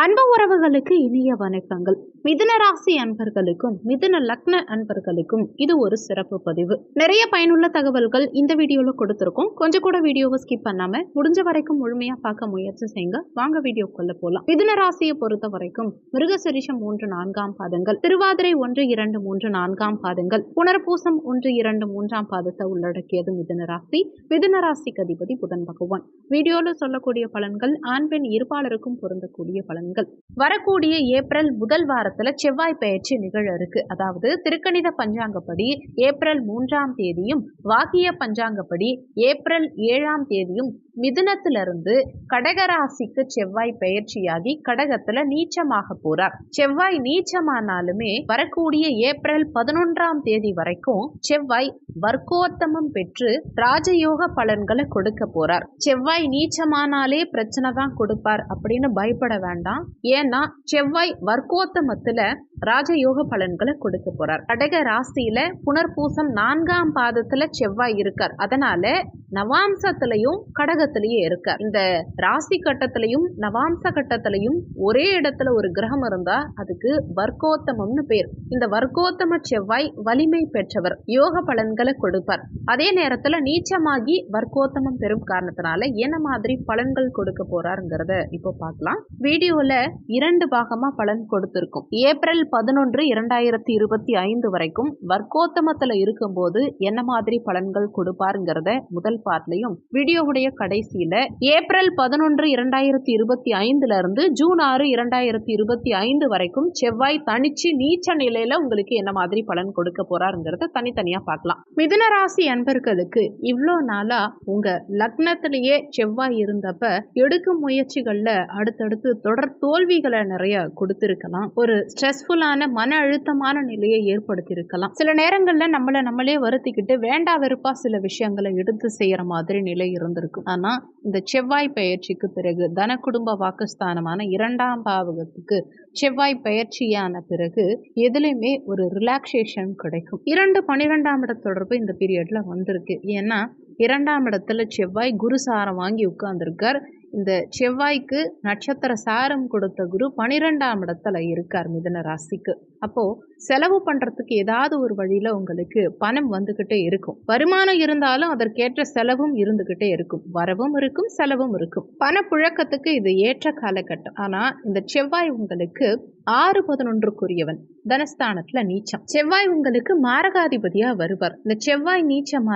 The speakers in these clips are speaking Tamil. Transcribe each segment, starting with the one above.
அன்பு உறவுகளுக்கு இனிய வணக்கங்கள். மிதுன ராசி அன்பர்களுக்கும் மிதுன லக்ன அன்பர்களுக்கும் இது ஒரு சிறப்பு பதிவு. நிறைய பயனுள்ள தகவல்கள் இந்த வீடியோல கொடுத்துருக்கோம். கொஞ்சம் கூட வீடியோவை ஸ்கிப் பண்ணாம முடிஞ்ச வரைக்கும் முழுமையா பார்க்க முயற்சி செய்யுங்க. வாங்க வீடியோக்குள்ள போலாம். மிதுன ராசியை பொறுத்த வரைக்கும் மிருகசரிஷம் மூன்று நான்காம் பாதங்கள். திருவாதிரை ஒன்று இரண்டு மூன்று நான்காம் பாதங்கள். புனர்பூசம் ஒன்று இரண்டு மூன்றாம் பாதத்தை உள்ளடக்கியது மிதுன ராசி. மிதுன ராசிக்கு அதிபதி புதன் பகவான். வீடியோல சொல்லக்கூடிய பலன்கள் ஆண் பெண் இருபாலருக்கும் பொருந்தக்கூடிய பலன்கள் வரக்கூடிய ஏப்ரல் முதல் வாரத்துல செவ்வாய் பயிற்சி நிகழ இருக்கு அதாவது திருக்கணித பஞ்சாங்கப்படி ஏப்ரல் மூன்றாம் தேதியும் வாக்கிய பஞ்சாங்கப்படி ஏப்ரல் ஏழாம் தேதியும் மிதுனத்திலிருந்து கடகராசிக்கு செவ்வாய் பயிற்சியாகி கடகத்துல நீச்சமாக போறார். செவ்வாய் நீச்சமானாலுமே வரக்கூடிய ஏப்ரல் பதினொன்றாம் தேதி வரைக்கும் செவ்வாய் வர்க்கோத்தமம் பெற்று ராஜயோக பலன்களை கொடுக்க போறார். செவ்வாய் நீச்சமானாலே பிரச்சனை தான் கொடுப்பார் அப்படின்னு பயப்பட வேண்டாம். ஏன்னா செவ்வாய் வர்க்கோத்தமத்தில் ராஜயோக பலன்களை கொடுக்க போறார். கடக ராசியில புனர்பூசம் நான்காம் பாதத்துல செவ்வாய் இருக்கார். அதனால நவாம்சத்திலையும் கடகத்திலையும் இருக்கார். இந்த ராசி கட்டத்திலையும் நவாம்ச கட்டத்திலையும் ஒரே இடத்துல ஒரு கிரகம் இருந்தா அதுக்கு வர்க்கோத்தமம்னு பேர். இந்த வர்க்கோத்தம செவ்வாய் வலிமை பெற்றவர். யோக பலன்களை கொடுப்பார். அதே நேரத்துல நீச்சமாகி வர்க்கோத்தமம் பெறும் காரணத்தினால என்ன மாதிரி பலன்கள் கொடுக்க போறாருங்கிறத இப்போ பார்க்கலாம். வீடியோல இரண்டு பாகமா பலன் கொடுத்திருக்கும். ஏப்ரல் பதினொன்று இரண்டாயிரத்தி இருபத்தி ஐந்து வரைக்கும் வர்க்கோத்தமத்துல இருக்கும்போது என்ன மாதிரி பலன்கள் கொடுப்பாருங்கிறத முதல் பார்ட்லையும் வீடியோவுடைய கடைசியில ஏப்ரல் பதினொன்று இரண்டாயிரத்தி இருபத்தி ஐந்துல இருந்து ஜூன் ஆறு இரண்டாயிரத்தி இருபத்தி ஐந்து வரைக்கும் செவ்வாய் தனிச்சு நீச்ச நிலையில உங்களுக்கு என்ன மாதிரி பலன் கொடுக்க போறாருங்கிறத தனித்தனியா பார்க்கலாம். மிதுன ராசி அன்பர்களுக்கு இவ்வளோ நாளா உங்க லக்னத்திலேயே செவ்வாய் இருந்தப்ப எடுக்கும் முயற்சிகள்ல அடுத்தடுத்து தொடர் தோல்விகளை நிறைய கொடுத்துருக்கலாம். ஒரு ஸ்ட்ரெஸ்ஃபுல் ஸ்ட்ரெஸ்ஃபுல்லான மன அழுத்தமான நிலையை ஏற்படுத்தியிருக்கலாம். சில நேரங்கள்ல நம்மளை நம்மளே வருத்திக்கிட்டு வேண்டா வெறுப்பா சில விஷயங்களை எடுத்து செய்யற மாதிரி நிலை இருந்திருக்கும். ஆனா இந்த செவ்வாய் பயிற்சிக்கு பிறகு தன குடும்ப வாக்குஸ்தானமான இரண்டாம் பாவகத்துக்கு செவ்வாய் பயிற்சியான பிறகு எதுலையுமே ஒரு ரிலாக்ஸேஷன் கிடைக்கும். இரண்டு பன்னிரெண்டாம் இட தொடர்பு இந்த பீரியட்ல வந்திருக்கு. ஏன்னா இரண்டாம் இடத்துல செவ்வாய் குருசாரம் வாங்கி உட்கார்ந்துருக்கார். இந்த செவ்வாய்க்கு நட்சத்திர சாரம் கொடுத்த குரு பனிரெண்டாம் இடத்துல இருக்கார் மிதன ராசிக்கு. அப்போது செலவு பண்ணுறதுக்கு ஏதாவது ஒரு வழியில் உங்களுக்கு பணம் வந்துக்கிட்டே இருக்கும். வருமானம் இருந்தாலும் அதற்கேற்ற செலவும் இருந்துகிட்டே இருக்கும். வரவும் இருக்கும் செலவும் இருக்கும். பணப்புழக்கத்துக்கு இது ஏற்ற காலகட்டம். ஆனால் இந்த செவ்வாய் உங்களுக்கு ஆறு பதினொன்றுக்குரியவன். தனஸ்தானத்துல நீச்சம். செவ்வாய் உங்களுக்கு மாரகாதிபதியா வருவார். இந்த செவ்வாய் நீச்சம்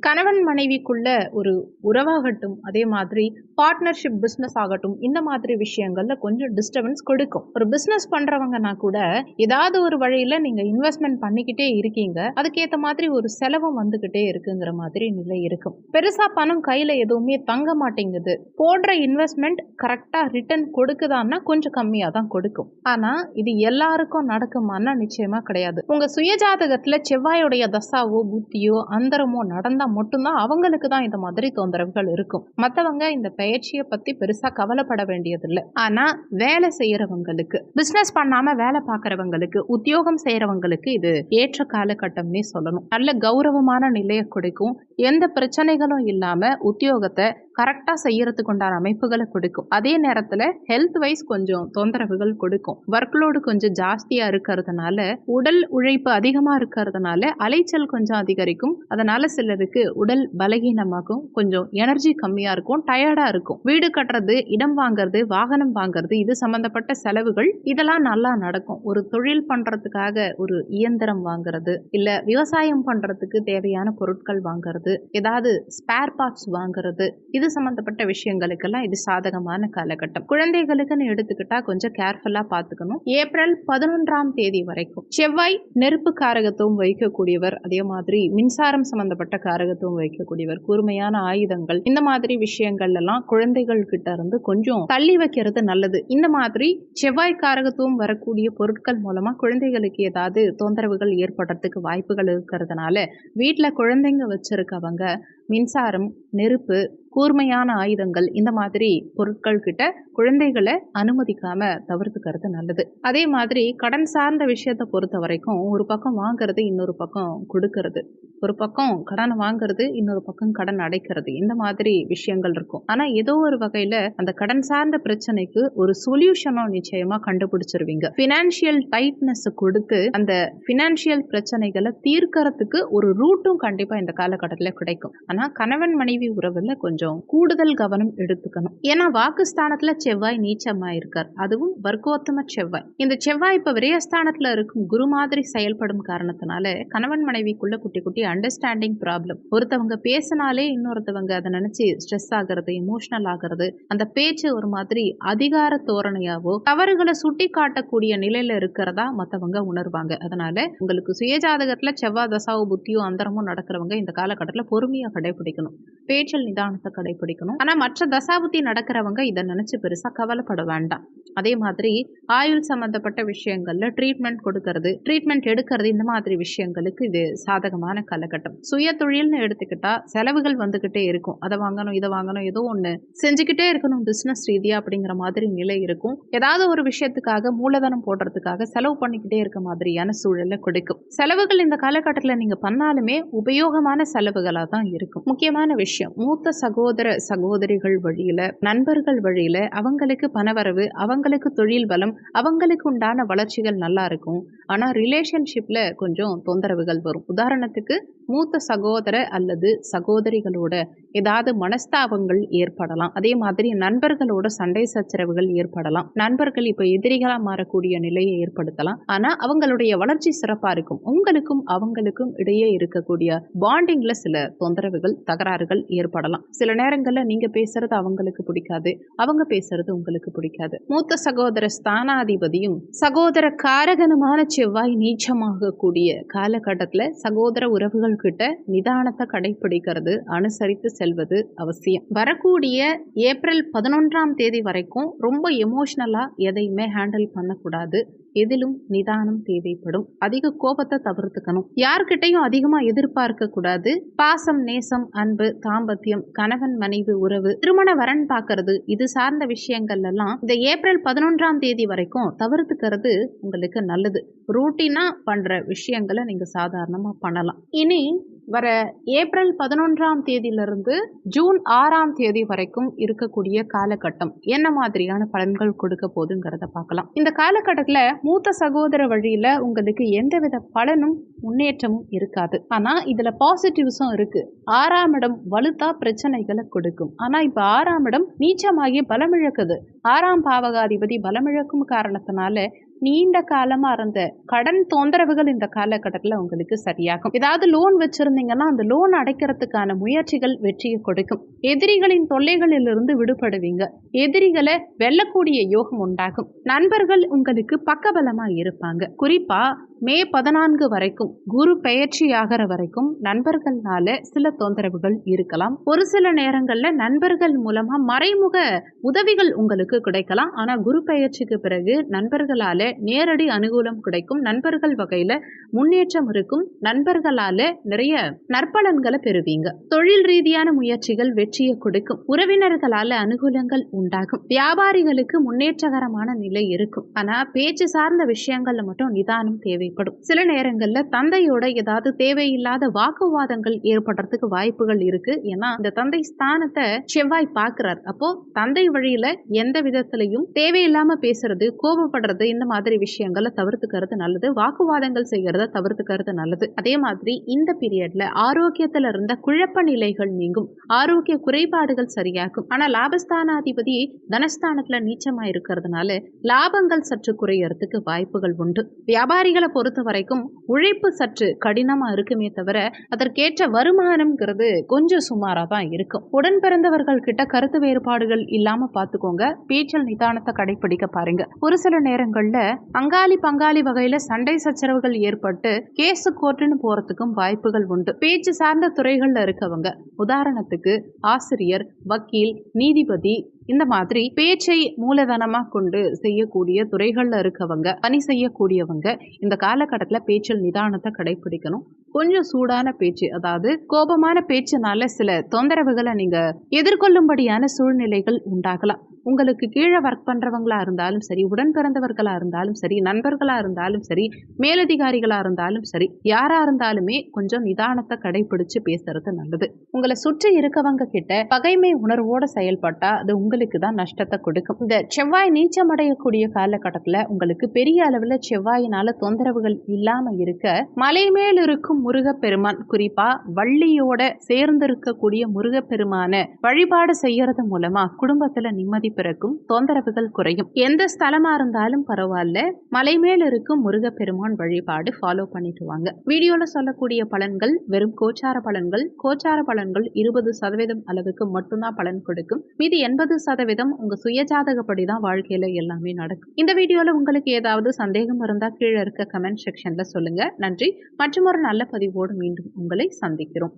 கணவன் மனைவிக்குள்ள ஒரு உறவாகட்டும் அதே மாதிரி பார்ட்னர்ஷிப் பிஸ்னஸ் ஆகட்டும் இந்த மாதிரி விஷயங்கள்ல கொஞ்சம் டிஸ்டர்பன்ஸ் கொடுக்கும். ஒரு பிஸ்னஸ் பண்றவங்கன்னா கூட ஏதாவது ஏதாவது ஒரு வழியில நீங்க இன்வெஸ்ட்மெண்ட் பண்ணிக்கிட்டே இருக்கீங்க. அதுக்கேற்ற மாதிரி ஒரு செலவும் வந்துகிட்டே இருக்குங்கிற மாதிரி நிலை இருக்கும். பெருசா பணம் கையில எதுவுமே தங்க மாட்டேங்குது. போடுற இன்வெஸ்ட்மெண்ட் கரெக்டா ரிட்டர்ன் கொடுக்குதான்னா கொஞ்சம் கம்மியா தான் கொடுக்கும். ஆனா இது எல்லாருக்கும் நடக்குமான்னா நிச்சயமா கிடையாது. உங்க சுயஜாதகத்துல செவ்வாயுடைய தசாவோ புத்தியோ அந்தரமோ நடந்தா மட்டும்தான் அவங்களுக்கு தான் இந்த மாதிரி தொந்தரவுகள் இருக்கும். மத்தவங்க இந்த பயிற்சியை பத்தி பெருசா கவலைப்பட வேண்டியதில்லை. ஆனா வேலை செய்யறவங்களுக்கு பிசினஸ் பண்ணாம வேலை பார்க்குறவங்களுக்கு உத்தியோகம் செய்யறவங்களுக்கு இது ஏற்ற காலகட்டம்னே சொல்லணும். நல்ல கௌரவமான நிலையை கொடுக்கும். எந்த பிரச்சனைகளும் இல்லாமல் உத்தியோகத்தை கரெக்டாக செய்கிறதுக்கு உண்டான அமைப்புகளை கொடுக்கும். அதே நேரத்தில் ஹெல்த் வைஸ் கொஞ்சம் தொந்தரவுகள் கொடுக்கும். ஒர்க் லோடு கொஞ்சம் ஜாஸ்தியாக இருக்கிறதுனால உடல் உழைப்பு அதிகமாக இருக்கிறதுனால அலைச்சல் கொஞ்சம் அதிகரிக்கும். அதனால சிலருக்கு உடல் பலகீனமாகும் கொஞ்சம் எனர்ஜி கம்மியாக இருக்கும் டயர்டாக இருக்கும். வீடு கட்டுறது இடம் வாங்குறது வாகனம் வாங்குறது இது சம்மந்தப்பட்ட செலவுகள் இதெல்லாம் நல்லா நடக்கும். ஒரு தொழில் பண்ணுறதுக்காக ஒரு இயந்திரம் வாங்குறது இல்லை விவசாயம் பண்ணுறதுக்கு தேவையான பொருட்கள் வாங்குறது ஏதாவது ஸ்பேர் பார்ட்ஸ் வாங்குறது இது இது சம்மந்தப்பட்ட விஷயங்களுக்கெல்லாம் இது சாதகமான காலகட்டம். குழந்தைகளுக்குன்னு எடுத்துக்கிட்டா கொஞ்சம் கேர்ஃபுல்லா பார்த்துக்கணும். ஏப்ரல் பதினொன்றாம் தேதி வரைக்கும் செவ்வாய் நெருப்பு காரகத்துவம் வைக்கக்கூடியவர் அதே மாதிரி மின்சாரம் சம்பந்தப்பட்ட காரகத்துவம் வைக்கக்கூடியவர் கூர்மையான ஆயுதங்கள் இந்த மாதிரி விஷயங்கள் எல்லாம் குழந்தைகள் கிட்ட இருந்து கொஞ்சம் தள்ளி வைக்கிறது நல்லது. இந்த மாதிரி செவ்வாய் காரகத்துவம் வரக்கூடிய பொருட்கள் மூலமா குழந்தைகளுக்கு ஏதாவது தொந்தரவுகள் ஏற்படுறதுக்கு வாய்ப்புகள் இருக்கிறதுனால வீட்டில் குழந்தைங்க வச்சிருக்கவங்க மின்சாரம் நெருப்பு கூர்மையான ஆயுதங்கள் இந்த மாதிரி பொருட்கள் கிட்ட குழந்தைகளை அனுமதிக்காம தவிர்த்துக்கிறது நல்லது. அதே மாதிரி கடன் சார்ந்த விஷயத்தை பொறுத்த வரைக்கும் ஒரு பக்கம் வாங்குறது இன்னொரு பக்கம் கொடுக்கறது. ஒரு பக்கம் கடன் வாங்குறது இன்னொரு பக்கம் கடன் அடைக்கிறது. இந்த மாதிரி விஷயங்கள் இருக்கும். ஆனா ஏதோ ஒரு வகையில அந்த கடன் சார்ந்த பிரச்சனைக்கு ஒரு சொல்யூஷனும் நிச்சயமா கண்டுபிடிச்சிருவீங்க. பினான்சியல் டைட்னஸ் கொடுத்து அந்த பினான்சியல் பிரச்சனைகளை தீர்க்கறதுக்கு ஒரு ரூட்டும் கண்டிப்பா இந்த காலகட்டத்தில் கிடைக்கும். ஆனா கணவன் மனைவி உறவுல கொஞ்சம் கூடுதல் கவனம் எடுத்துக்கணும். ஏன்னா வாக்குஸ்தானத்துல செவ்வாய் நீச்சமா இருக்கார் அதுவும் வர்க்கோத்தம செவ்வாய். இந்த செவ்வாய் இப்ப விரயஸ்தானத்துல இருக்கும் குரு மாதிரி செயல்படும் காரணத்தினால கணவன் மனைவிக்குள்ள குட்டி குட்டி அண்டர்ஸ்டாண்டிங் ப்ராப்ளம் ஒருத்தவங்க பேசினாலே இன்னொருத்தவங்க அதை நினைச்சு ஸ்ட்ரெஸ் ஆகிறது இமோஷனல் ஆகிறது அந்த பேச்சு ஒரு மாதிரி அதிகார தோரணையாவோ தவறுகளை சுட்டி காட்டக்கூடிய நிலையில இருக்கிறதா மத்தவங்க உணர்வாங்க. அதனால உங்களுக்கு சுயஜாதகத்துல செவ்வாய் தசாவோ புத்தியோ அந்தரமோ நடக்கிறவங்க இந்த காலகட்டத்தில் பொறுமையாக கடைபிடிக்கணும். பேச்சல் நிதானத்தை கடைபிடிக்கணும். ஆனா மற்ற தசாபுத்தி நடக்கிறவங்க இதை நினைச்சு பெருசா கவலைப்பட வேண்டாம். அதே மாதிரி ஆயுள் சம்பந்தப்பட்ட விஷயங்கள்ல ட்ரீட்மெண்ட் கொடுக்கறது ட்ரீட்மெண்ட் எடுக்கிறது இந்த மாதிரி விஷயங்களுக்கு இது சாதகமான காலகட்டம். சுய தொழில்னு எடுத்துக்கிட்டா செலவுகள் வந்துகிட்டே இருக்கும். அதை வாங்கணும் இதை வாங்கணும் ஏதோ ஒன்று செஞ்சுக்கிட்டே இருக்கணும் பிஸ்னஸ் ரீதியா அப்படிங்கிற மாதிரி நிலை இருக்கும். ஏதாவது ஒரு விஷயத்துக்காக மூலதனம் போடுறதுக்காக செலவு பண்ணிக்கிட்டே இருக்க மாதிரியான சூழலை கொடுக்கும். செலவுகள் இந்த காலகட்டத்தில் நீங்க பண்ணாலுமே உபயோகமான செலவுகளாக தான் இருக்கும். முக்கியமான விஷயம் மூத்த சகோதர சகோதரிகள் வழியில நண்பர்கள் வழியில அவங்களுக்கு பணவரவு அவங்களுக்கு தொழில் பலம் அவங்களுக்கு உண்டான வளர்ச்சிகள் நல்லா இருக்கும். ஆனா ரிலேஷன்ஷிப்ல கொஞ்சம் தொந்தரவுகள் வரும். உதாரணத்துக்கு மூத்த சகோதர அல்லது சகோதரிகளோட ஏதாவது மனஸ்தாபங்கள் ஏற்படலாம். அதே மாதிரி நண்பர்களோட சண்டை சச்சரவுகள் ஏற்படலாம். நண்பர்கள் இப்போ எதிரிகளா மாறக்கூடிய நிலையை ஏற்படுத்தலாம். ஆனா அவங்களுடைய வளர்ச்சி சிறப்பா இருக்கும். உங்களுக்கும் அவங்களுக்கும் இடையே இருக்கக்கூடிய பாண்டிங்ல சில தொந்தரவுகள் தகராறுகள் ஏற்படலாம். சில நேரங்கள்ல நீங்க பேசுறது அவங்களுக்கு பிடிக்காது. அவங்க பேசுறது உங்களுக்கு பிடிக்காது. மூத்த சகோதர ஸ்தானாதிபதியும் சகோதர காரகனமான செவ்வாய் நீச்சமாகக்கூடிய காலகட்டத்தில் காலகட்டத்துல சகோதர உறவுகள் கிட்ட நிதானத்தை கடைபிடிக்கிறது அனுசரித்து செல்வது அவசியம். வரக்கூடிய ஏப்ரல் பதினொன்றாம் தேதி வரைக்கும் ரொம்ப எமோஷ்னலாக எதையுமே ஹேண்டில் பண்ணக்கூடாது. எதிலும் நிதானம் தேவைப்படும். அதிக கோபத்தை தவிர்த்துக்கணும். யார்கிட்டையும் அதிகமா எதிர்பார்க்க கூடாது. பாசம் நேசம் அன்பு தாம்பத்தியம் கணவன் மனைவி உறவு திருமண வரன் பார்க்கறது இது சார்ந்த விஷயங்கள் எல்லாம் இந்த ஏப்ரல் பதினொன்றாம் தேதி வரைக்கும் தவிர்த்துக்கிறது உங்களுக்கு நல்லது. ரூட்டீனா பண்ற விஷயங்களை நீங்க சாதாரணமா பண்ணலாம். இனி வர ஏப்ரல் பதினொன்றாம் தேதியிலிருந்து ஜூன் ஆறாம் தேதி வரைக்கும் இருக்கக்கூடிய காலகட்டம் என்ன மாதிரியான பலன்கள் கொடுக்க போதுங்கிறத பார்க்கலாம். இந்த காலகட்டத்தில் மூத்த சகோதர வழியில உங்களுக்கு எந்தவித பலனும் முன்னேற்றமும் இருக்காது. ஆனா இதுல பாசிட்டிவ்ஸும் இருக்கு. ஆறாம் இடம் வலுத்தா பிரச்சனைகளை கொடுக்கும். ஆனா இப்ப ஆறாம் இடம் நீச்சமாகி பலமிழக்குது. ஆறாம் பாவகாதிபதி பலமிழக்கும் காரணத்தினால நீண்ட காலமா இருந்த கடன் தொந்தரவுகள் இந்த காலகட்டத்தில் உங்களுக்கு சரியாகும். ஏதாவது லோன் வச்சிருந்தீங்கன்னா அந்த லோன் அடைக்கிறதுக்கான முயற்சிகள் வெற்றியை கொடுக்கும். எதிரிகளின் தொல்லைகளிலிருந்து விடுபடுவீங்க. எதிரிகளை வெல்லக்கூடிய யோகம் உண்டாகும். நண்பர்கள் உங்களுக்கு பக்கபலமா இருப்பாங்க. குறிப்பா மே பதினான்கு வரைக்கும் குரு பெயர்ச்சி ஆகிற வரைக்கும் நண்பர்கள்னால சில தொந்தரவுகள் இருக்கலாம். ஒரு சில நேரங்கள்ல நண்பர்கள் மூலமா மறைமுக உதவிகள் உங்களுக்கு கிடைக்கலாம். ஆனா குரு பெயர்ச்சிக்கு பிறகு நண்பர்களால நேரடி அனுகூலம் கிடைக்கும். நண்பர்கள் வகையில முன்னேற்றம் இருக்கும். நண்பர்களால நிறைய நற்பலன்களை பெறுவீங்க. தொழில் ரீதியான முயற்சிகள் வெற்றியை கொடுக்கும். உறவினர்களால அனுகூலங்கள் உண்டாகும். வியாபாரிகளுக்கு முன்னேற்றகரமான நிலை இருக்கும். ஆனா பேச்சு சார்ந்த விஷயங்கள்ல மட்டும் நிதானம் தேவை. ஏற்படும். சில நேரங்கள்ல தந்தையோட ஏதாவது தேவையில்லாத வாக்குவாதங்கள் ஏற்படுறதுக்கு வாய்ப்புகள் இருக்கு. ஏன்னா இந்த தந்தை ஸ்தானத்தை செவ்வாய் பார்க்கிறார். அப்போ தந்தை வழியில எந்த விதத்திலையும் தேவையில்லாம பேசுறது கோபப்படுறது இந்த மாதிரி விஷயங்களை தவிர்த்துக்கிறது நல்லது. வாக்குவாதங்கள் செய்யறத தவிர்த்துக்கிறது நல்லது. அதே மாதிரி இந்த பீரியட்ல ஆரோக்கியத்துல இருந்த குழப்ப நிலைகள் நீங்கும். ஆரோக்கிய குறைபாடுகள் சரியாகும். ஆனா லாபஸ்தானாதிபதி தனஸ்தானத்துல நீச்சமா இருக்கிறதுனால லாபங்கள் சற்று குறையறதுக்கு வாய்ப்புகள் உண்டு. வியாபாரிகளை பொறுத்த பொறுத்த வரைக்கும் உழைப்பு சற்று கடினமாக இருக்குமே தவிர அதற்கேற்ற வருமானம்ங்கிறது கொஞ்சம் சுமாராக தான் இருக்கும். உடன் பிறந்தவர்கள் கிட்ட கருத்து வேறுபாடுகள் இல்லாமல் பார்த்துக்கோங்க பேச்சல் நிதானத்தை கடைபிடிக்க பாருங்க. ஒரு சில நேரங்களில் அங்காளி பங்காளி வகையில் சண்டை சச்சரவுகள் ஏற்பட்டு கேஸு கோர்ட்டுன்னு போகிறதுக்கும் வாய்ப்புகள் உண்டு. பேச்சு சார்ந்த துறைகளில் இருக்கவங்க. உதாரணத்துக்கு ஆசிரியர் வக்கீல் நீதிபதி இந்த மாதிரி பேச்சை மூலதனமாக கொண்டு செய்யக்கூடிய துறைகளில் இருக்கவங்க பணி செய்யக்கூடியவங்க இந்த காலகட்டத்தில் பேச்சில் நிதானத்தை கடைபிடிக்கணும் கொஞ்சம் சூடான பேச்சு அதாவது கோபமான பேச்சுனால சில தொந்தரவுகளை நீங்கள் எதிர்கொள்ளும்படியான சூழ்நிலைகள் உண்டாகலாம். உங்களுக்கு கீழே ஒர்க் பண்றவங்களா இருந்தாலும் சரி உடன் பிறந்தவர்களாக இருந்தாலும் சரி நண்பர்களா இருந்தாலும் சரி மேலதிகாரிகளாக இருந்தாலும் சரி யாராக இருந்தாலுமே கொஞ்சம் நிதானத்தை கடைபிடிச்சு பேசுறது நல்லது. உங்களை சுற்றி இருக்கவங்க கிட்ட பகைமை உணர்வோட செயல்பட்டா அது உங்களுக்கு தான் நஷ்டத்தை கொடுக்கும். இந்த செவ்வாய் நீச்சம் அடையக்கூடிய காலகட்டத்துல உங்களுக்கு பெரிய அளவுல செவ்வாயினால தொந்தரவுகள் இல்லாமல் இருக்க மலை மேல் இருக்கும் முருகப்பெருமான் குறிப்பா வள்ளியோட சேர்ந்து இருக்கக்கூடிய முருகப்பெருமான வழிபாடு செய்யறது மூலமா குடும்பத்துல நிம்மதி பிறக்கும் தொந்தரவுகள் குறையும். எந்த ஸ்தலமா இருந்தாலும் பரவாயில்ல மலை மேல் இருக்கும் முருகப்பெருமான் வழிபாடு ஃபாலோ பண்ணிட்டு வாங்க வீடியோல சொல்லக்கூடிய பலன்கள் வெறும் கோச்சார பலன்கள். கோச்சார பலன்கள் இருபது சதவீதம் அளவுக்கு மட்டும்தான் பலன் கொடுக்கும். மீதி எண்பது சதவீதம் உங்க சுயஜாதகப்படி தான் வாழ்க்கையில எல்லாமே நடக்கும். இந்த வீடியோல உங்களுக்கு ஏதாவது சந்தேகம் இருந்தா கீழே இருக்க கமெண்ட் செக்ஷன்ல சொல்லுங்க. நன்றி. மற்றும் ஒரு நல்ல பதிவோடு மீண்டும் உங்களை சந்திக்கிறோம்.